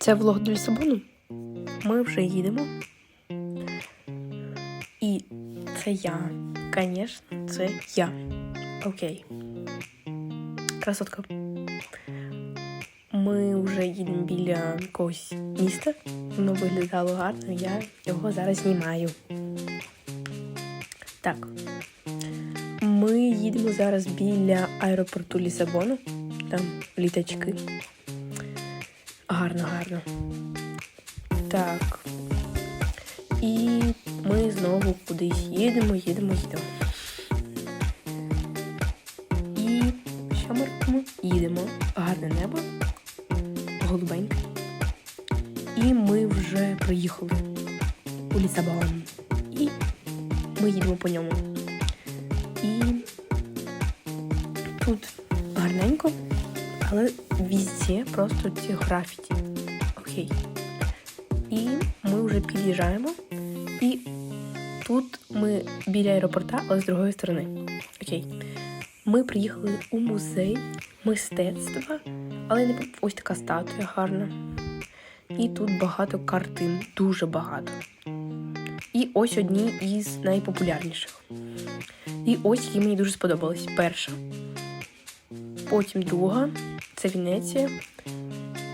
Це влог до Лісабону. Ми вже їдемо. І це я. Звісно, це я. Окей. Красотка. Ми вже їдемо біля якогось міста. Воно виглядало гарно, я його зараз знімаю. Так. Ми їдемо зараз біля аеропорту Лісабону. Там літачки. Гарно, гарно. Так. І ми знову кудись їдемо, їдемо, їдемо. І що ми робимо? Їдемо. Гарне небо. Голубеньке. І ми вже приїхали у Лісабон. І ми їдемо по ньому. І тут гарненько, але везде просто ці графіті. Окей. І ми вже під'їжджаємо. І тут ми біля аеропорта, але з другої сторони. Окей. Ми приїхали у музей мистецтва, але не ось така статуя гарна. І тут багато картин, дуже багато. І ось одні із найпопулярніших. І ось які мені дуже сподобались. Перша. Потім друга це Венеція.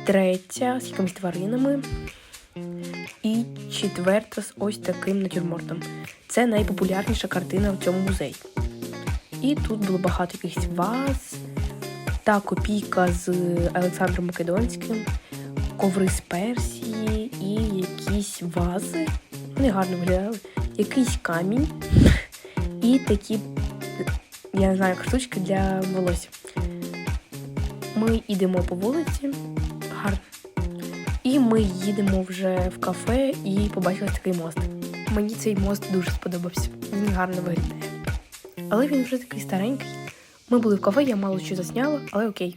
Третя з якимись тваринами. І четверта з ось таким натюрмортом. Це найпопулярніша картина в цьому музеї. І тут було багато якихось ваз та копійка з Олександром Македонським, коври з Персії і якісь вази. Вони гарно виглядали. Якийсь камінь і такі, я не знаю, штучки для волосся. Ми йдемо по вулиці. Гарно. І ми їдемо вже в кафе і побачили такий мост. Мені цей мост дуже сподобався. Він гарно виглядає. Але він вже такий старенький. Ми були в кафе, я мало що засняла, але окей.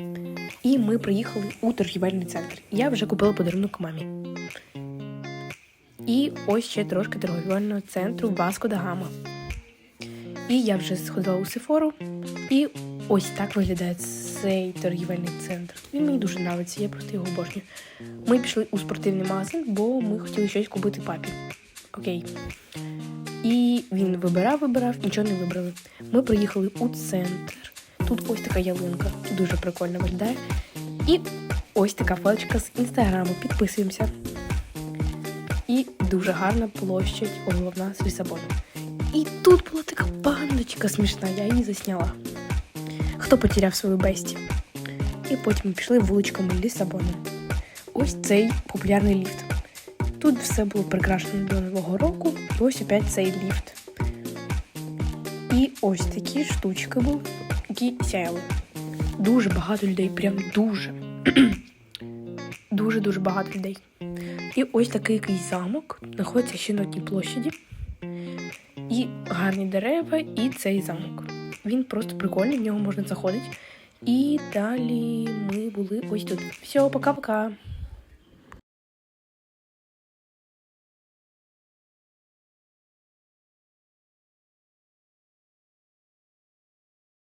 І ми приїхали у торгівельний центр. Я вже купила подарунок мамі. І ось ще трошки торгівельного центру Васко да Гама. І я вже сходила у Сефору. І ось так виглядає цей торгівельний центр. Він мені дуже подобається, я просто його обожнюю. Ми пішли у спортивний магазин, бо ми хотіли щось купити папі. Окей. І він вибирав, вибирав, нічого не вибрали. Ми приїхали у центр. Тут ось така ялинка, дуже прикольно виглядає. І ось така фоточка з інстаграму. Підписуємося. І дуже гарна площадь головна з Лісабоном. І тут була така пандочка смішна, я її засняла. Хто потеряв свою бесті? І потім ми пішли вуличками Лісабону. Ось цей популярний ліфт. Тут все було прикрашено до Нового року, і ось опять цей ліфт. І ось такі штучки були, які сяяли. Дуже багато людей, прям дуже. Дуже-дуже багато людей. І ось такий якийсь замок знаходиться ще на одній площаді. І гарні дерева, і цей замок. Він просто прикольний, в нього можна заходити. І далі ми були ось тут. Все, пока-пока.